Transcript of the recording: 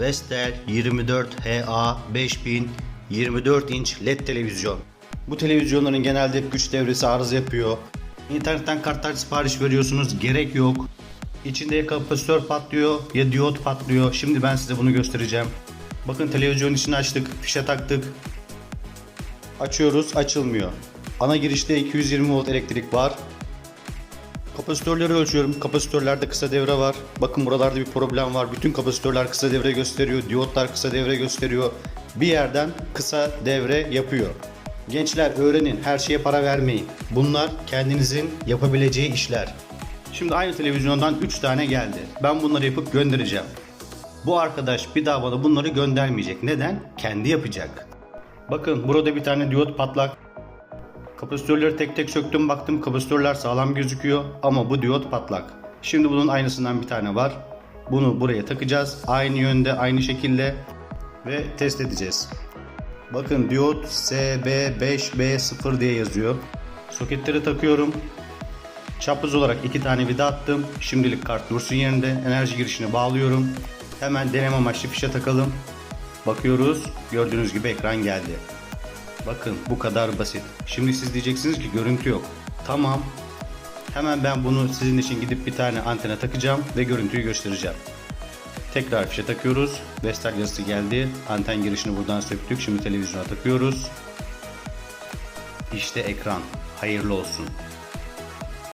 Vestel 24HA 5000 24 inç LED televizyon. Bu televizyonların genelde hep güç devresi arıza yapıyor. İnternetten kartlar sipariş veriyorsunuz gerek yok. İçinde ya kapasitör patlıyor ya diyot patlıyor. Şimdi ben size bunu göstereceğim. Bakın televizyon içini açtık, fişe taktık. Açıyoruz, açılmıyor. Ana girişte 220 volt elektrik var. Kapasitörleri ölçüyorum. Kapasitörlerde kısa devre var. Bakın buralarda bir problem var. Bütün kapasitörler kısa devre gösteriyor. Diyotlar kısa devre gösteriyor. Bir yerden kısa devre yapıyor. Gençler öğrenin. Her şeye para vermeyin. Bunlar kendinizin yapabileceği işler. Şimdi aynı televizyondan 3 tane geldi. Ben bunları yapıp göndereceğim. Bu arkadaş bir daha bana bunları göndermeyecek. Neden? Kendi yapacak. Bakın burada bir tane diyot patlak. Kapasitörleri tek tek söktüm baktım kapasitörler sağlam gözüküyor ama bu diyot patlak. Şimdi bunun aynısından bir tane var. Bunu buraya takacağız. Aynı yönde aynı şekilde ve test edeceğiz. Bakın diyot SB5B0 diye yazıyor. Soketleri takıyorum. Çapraz olarak iki tane vida attım. Şimdilik kart dursun yerinde. Enerji girişine bağlıyorum. Hemen deneme amaçlı fişe takalım. Bakıyoruz. Gördüğünüz gibi ekran geldi. Bakın bu kadar basit. Şimdi siz diyeceksiniz ki görüntü yok. Tamam. Hemen ben bunu sizin için gidip bir tane antene takacağım ve görüntüyü göstereceğim. Tekrar fişe takıyoruz. Vestel yazısı geldi. Anten girişini buradan söktük. Şimdi televizyona takıyoruz. İşte ekran. Hayırlı olsun.